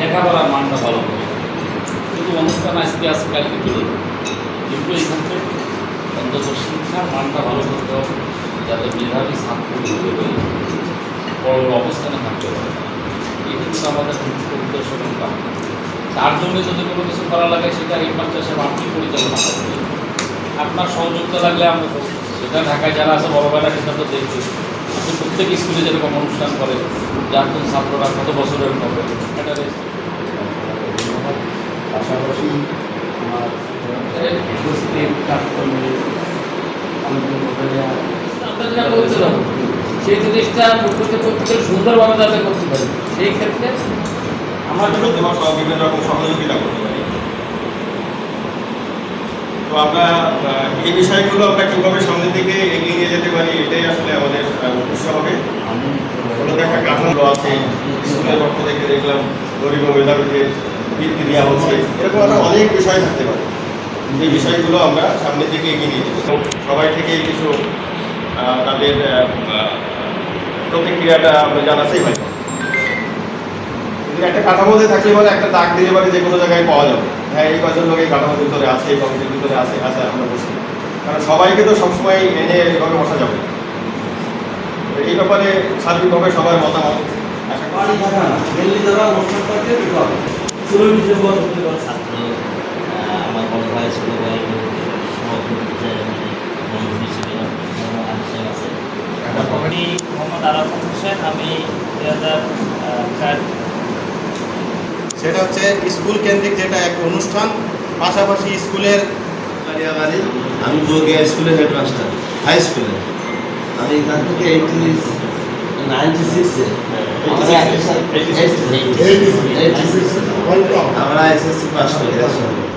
লেখাপড়ার মানটা ভালো করে। কিন্তু অনুষ্ঠান আজকে আজকে কালকে চলে। কিন্তু এখান থেকে অন্তত শিক্ষার মানটা ভালো করতে হবে, যাতে মেধাবী ছাত্র পারে, বড় অবস্থানে থাকতে পারে। এই কিন্তু আমাদের উদ্দেশ্য এবং তার জন্য যদি কোনো কিছু করা লাগে, সেটা এই পঞ্চাশের আপনি পরিচালনা করবেন আপনার সহযোগিতা লাগলে আমরা করব। সেটা ঢাকায় যারা আছে, বড় বেলা সেটা তো দেখবে। প্রত্যেক স্কুলে যেরকম অনুষ্ঠান করে, যার কোন ছাত্ররা কত বছরের হবে পাশাপাশি আমার উপস্থিত কাজকর্মে সেই জিনিসটা করতে করতে সুন্দরভাবে যাতে করতে পারি। সেই ক্ষেত্রে আমরা জন্য তোমার সব বিভিন্ন রকম সহযোগিতা করতে পারি। তো আমরা আহ, এই বিষয়গুলো আমরা কীভাবে সামনের দিকে এগিয়ে নিয়ে যেতে পারি এটাই আসলে আমাদের উদ্দেশ্য হবে। আমি ওটা একটা কাঠামো আছে স্কুলের পক্ষ থেকে দেখলাম গরিব ও মেধাবীদের বৃত্তি দেওয়া হচ্ছে। এরকম আরও অনেক বিষয় থাকতে পারে। যে বিষয়গুলো আমরা সামনের দিকে এগিয়ে নিয়ে যেতে সবাই থেকে কিছু তাদের প্রতিক্রিয়াটা আমরা জানাতেই হয় কিন্তু একটা কাঠামোতে থাকলে মানে একটা দাগ দিলে পারে যে কোনো জায়গায় পাওয়া যাবে। হ্যাঁ এই কজন লোক এই কাঠামোর ভিতরে আছে, এই কমিটির ভিতরে আছে আছে আমরা বসি। কারণ সবাইকে তো সবসময় এনে এভাবে বসা যাবে। এই ব্যাপারে সার্বিকভাবে সবার মতামত। আশা করি। ষোলোই ডিসেম্বর ছাত্র আহ, আমার বড় ভাই ছোট ভাই সভাপতি হিসেবে বন্ধু হিসেবে আমার আছে। আমি মোহাম্মদ আরাফাত হোসেন আমি দুই হাজার চার। সেটা হচ্ছে স্কুল কেন্দ্রিক যেটা এক অনুষ্ঠান পাশাপাশি স্কুলের আমি যোগিয়া স্কুলের হেডমাস্টার হাই স্কুলে। আমি এখান থেকে এইটি নাইনটি সিক্সে আমরা এসএসসি পাস করি একসঙ্গে